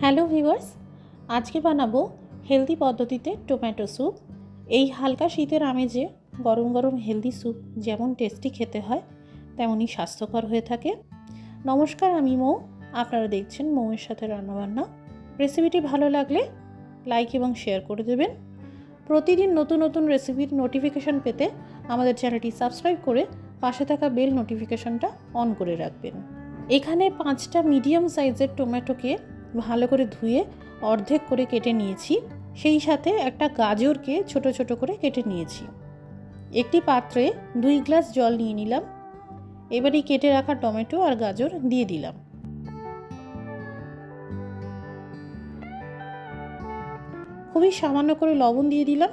Hello viewers, আজকে বানাবো healthy পদ্ধতিতে টমেটো স্যুপ। এই হালকা শীতের আমেজে গরম গরম হেলদি স্যুপ যেমন টেস্টি খেতে হয় তেমনই স্বাস্থ্যকর হয়ে থাকে। নমস্কার, আমি মৌ। আপনারা দেখছেন মৌয়ের সাথে রান্নাবান্না। রেসিপিটি ভালো লাগলে লাইক এবং শেয়ার করে দেবেন। প্রতিদিন নতুন নতুন রেসিপির নোটিফিকেশন পেতে আমাদের চ্যানেলটি সাবস্ক্রাইব করে পাশে থাকা বেল নোটিফিকেশনটা অন করে রাখবেন। এখানে পাঁচটা মিডিয়াম সাইজের টমেটোকে ভালো করে ধুয়ে অর্ধেক করে কেটে নিয়েছি। সেই সাথে একটা গাজরকে ছোট ছোট করে কেটে নিয়েছি। একটি পাত্রে দুই গ্লাস জল নিয়ে নিলাম। এবারে কেটে রাখা টমেটো আর গাজর দিয়ে দিলাম। খুবই সামান্য করে লবণ দিয়ে দিলাম।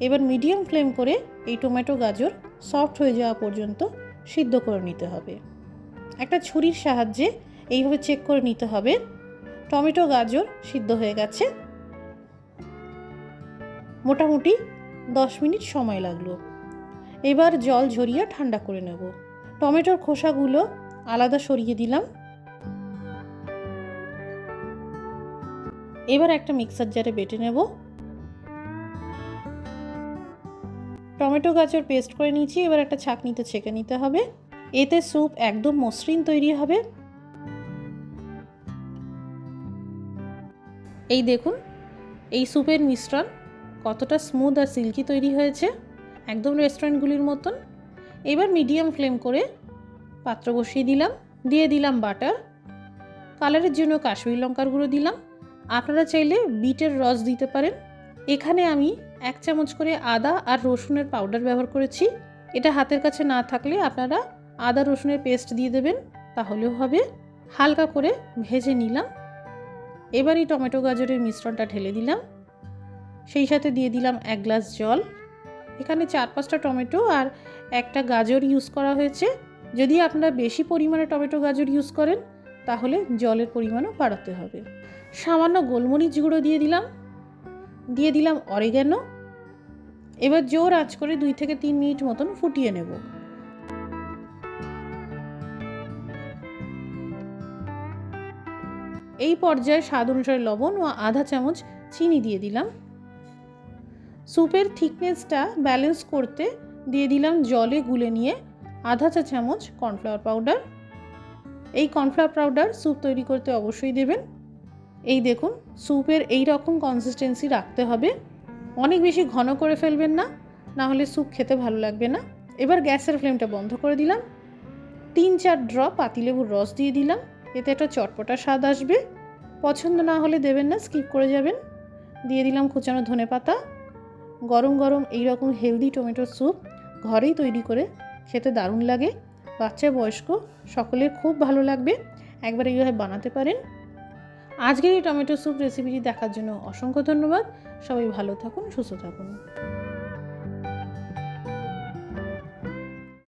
এবার মিডিয়াম ফ্লেম করে এই টমেটো গাজর সফট হয়ে যাওয়া পর্যন্ত সিদ্ধ করে নিতে হবে। একটা ছুরির সাহায্যে এইভাবে চেক করে নিতে হবে টমেটো, গাজর সিদ্ধ হয়ে গেছে। মোটামুটি দশ মিনিট সময় লাগল। এবার জল ঝরিয়ে ঠান্ডা করে নেব। টমেটোর খোসাগুলো আলাদা সরিয়ে দিলাম। এবার একটা মিক্সার জারে বেটে নেব। টমেটো, গাজর পেস্ট করে নিয়েছি। এবার একটা ছাঁকনিতে ছেঁকে নিতে হবে। এতে স্যুপ একদম মসৃণ তৈরি হবে। এই দেখুন, এই স্যুপের মিশ্রণ কতটা স্মুথ আর সিল্কি তৈরি হয়েছে, একদম রেস্টুরেন্টগুলির মতন। এবার মিডিয়াম ফ্লেম করে পাত্র বসিয়ে দিলাম, দিয়ে দিলাম বাটার কালারের জন্য কাশ্মীর লঙ্কার গুঁড়ো দিলাম। আপনারা চাইলে বিটের রস দিতে পারেন। এখানে আমি এক চামচ করে আদা আর রসুনের পাউডার ব্যবহার করেছি। এটা হাতের কাছে না থাকলে আপনারা আদা রসুনের পেস্ট দিয়ে দেবেন, তাহলেও হবে। হালকা করে ভেজে নিলাম। এবার এই টমেটো গাজরের মিশ্রণটা ঢেলে দিলাম। সেই সাথে দিয়ে দিলাম এক গ্লাস জল। এখানে চার পাঁচটা টমেটো আর একটা গাজর ইউজ করা হয়েছে। যদি আপনারা বেশি পরিমাণে টমেটো গাজর ইউজ করেন, তাহলে জলের পরিমাণও বাড়াতে হবে। সামান্য গোলমরিচ গুঁড়ো দিয়ে দিলাম। দিয়ে দিলাম অরেগ্যানো এবার জোর আঁচ করে দুই থেকে তিন মিনিট মতন ফুটিয়ে নেব। এই পর্যায়ে স্বাদ অনুসারে লবণ ও আধা চামচ চিনি দিয়ে দিলাম। স্যুপের থিকনেসটা ব্যালেন্স করতে দিয়ে দিলাম জলে গুলে নিয়ে আধা চা চামচ কর্নফ্লাওয়ার পাউডার। এই কর্নফ্লাওয়ার পাউডার স্যুপ তৈরি করতে অবশ্যই দেবেন। এই দেখুন স্যুপের এই রকম কনসিস্টেন্সি রাখতে হবে। অনেক বেশি ঘন করে ফেলবেন না না হলে স্যুপ খেতে ভালো লাগবে না। এবার গ্যাসের ফ্লেমটা বন্ধ করে দিলাম। তিন চার ড্রপ পাতিলেবুর রস দিয়ে দিলাম। এতে একটা চটপটা স্বাদ আসবে। পছন্দ না হলে দেবেন না স্কিপ করে যাবেন। দিয়ে দিলাম কুচানো ধনে পাতা। গরম গরম এই রকম হেলদি টমেটো স্যুপ ঘরেই তৈরি করে খেতে দারুণ লাগে। বাচ্চা বয়স্ক, সকলের খুব ভালো লাগবে। একবার এইভাবে বানাতে পারেন। আজকের এই টমেটো স্যুপ রেসিপিটি দেখার জন্য অসংখ্য ধন্যবাদ। সবাই ভালো থাকুন, সুস্থ থাকুন।